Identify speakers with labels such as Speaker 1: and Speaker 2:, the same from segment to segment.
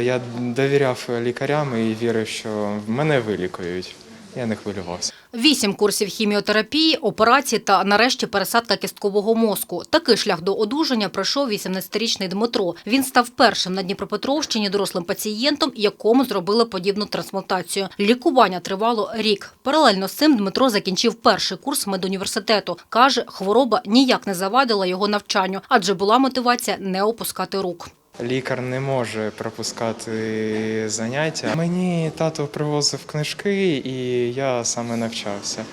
Speaker 1: Я довіряв лікарям і вірив, що мене вилікують. Я не хвилювався.
Speaker 2: Вісім курсів хіміотерапії, операції та нарешті пересадка кісткового мозку. Такий шлях до одужання пройшов 18-річний Дмитро. Він став першим на Дніпропетровщині дорослим пацієнтом, якому зробили подібну трансплантацію. Лікування тривало рік. Паралельно з цим Дмитро закінчив перший курс медуніверситету. Каже, хвороба ніяк не завадила його навчанню, адже була мотивація не опускати рук.
Speaker 1: Лікар не може пропускати заняття. Мені тато привозив книжки, і я саме навчався.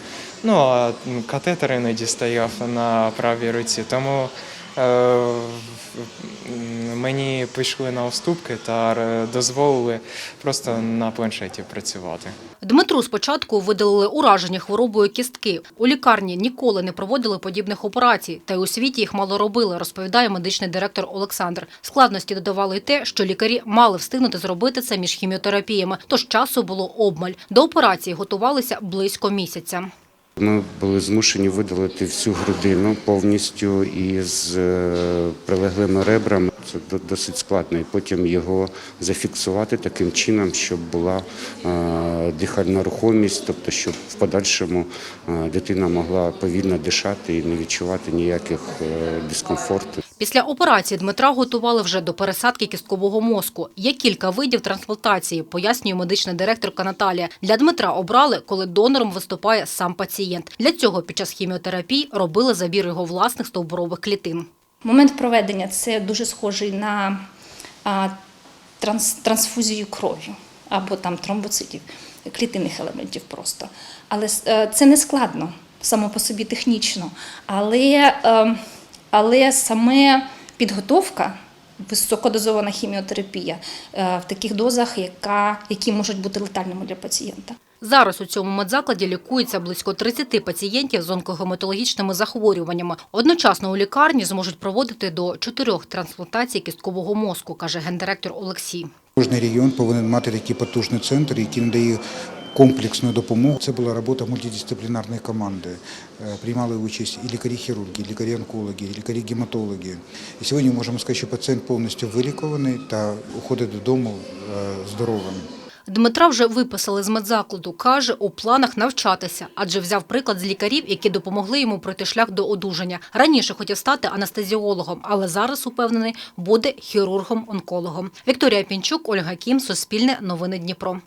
Speaker 1: Ну а катетери не стояв на правій руці, тому мені пішли на уступки та е, дозволили просто на планшеті працювати.
Speaker 2: Дмитру спочатку видалили уражені хворобою кістки. У лікарні ніколи не проводили подібних операцій, та й у світі їх мало робили, розповідає медичний директор Олександр. Складності додавали й те, що лікарі мали встигнути зробити це між хіміотерапіями, тож часу було обмаль. До операції готувалися близько місяця.
Speaker 3: Ми були змушені видалити всю грудину повністю із е, прилеглими ребрами. Це досить складно. І потім його зафіксувати таким чином, щоб була дихальна рухомість, тобто щоб в подальшому дитина могла повільно дишати і не відчувати ніяких е, дискомфорту.
Speaker 2: Після операції Дмитра готували вже до пересадки кісткового мозку. Є кілька видів трансплантації, пояснює медична директорка Наталія. Для Дмитра обрали, коли донором виступає сам пацієнт. Для цього під час хіміотерапії робили забір його власних стовбурових клітин.
Speaker 4: Момент проведення це дуже схожий на трансфузію крові або там тромбоцитів, клітинних елементів просто. Але е, це не складно само по собі технічно. Але, е, але саме підготовка, високодозована хіміотерапія е, в таких дозах, яка, які можуть бути летальними для пацієнта.
Speaker 2: Зараз у цьому медзакладі лікується близько 30 пацієнтів з онкогематологічними захворюваннями. Одночасно у лікарні зможуть проводити до чотирьох трансплантацій кісткового мозку, каже гендиректор Олексій.
Speaker 5: Кожний регіон повинен мати такий потужний центр, який надає комплексну допомогу. Це була робота мультидисциплінарної команди. Е, Приймали участь і лікарі-хірурги, і лікарі-онкологи, і лікарі-гематологи. І сьогодні можемо сказати, що пацієнт повністю вилікований та уходить додому е, здоровим.
Speaker 2: Дмитра вже виписали з медзакладу. Каже, у планах навчатися, адже взяв приклад з лікарів, які допомогли йому пройти шлях до одужання. Раніше хотів стати анестезіологом, але зараз упевнений буде хірургом-онкологом. Вікторія Пінчук, Ольга Кім, Суспільне, Новини Дніпро.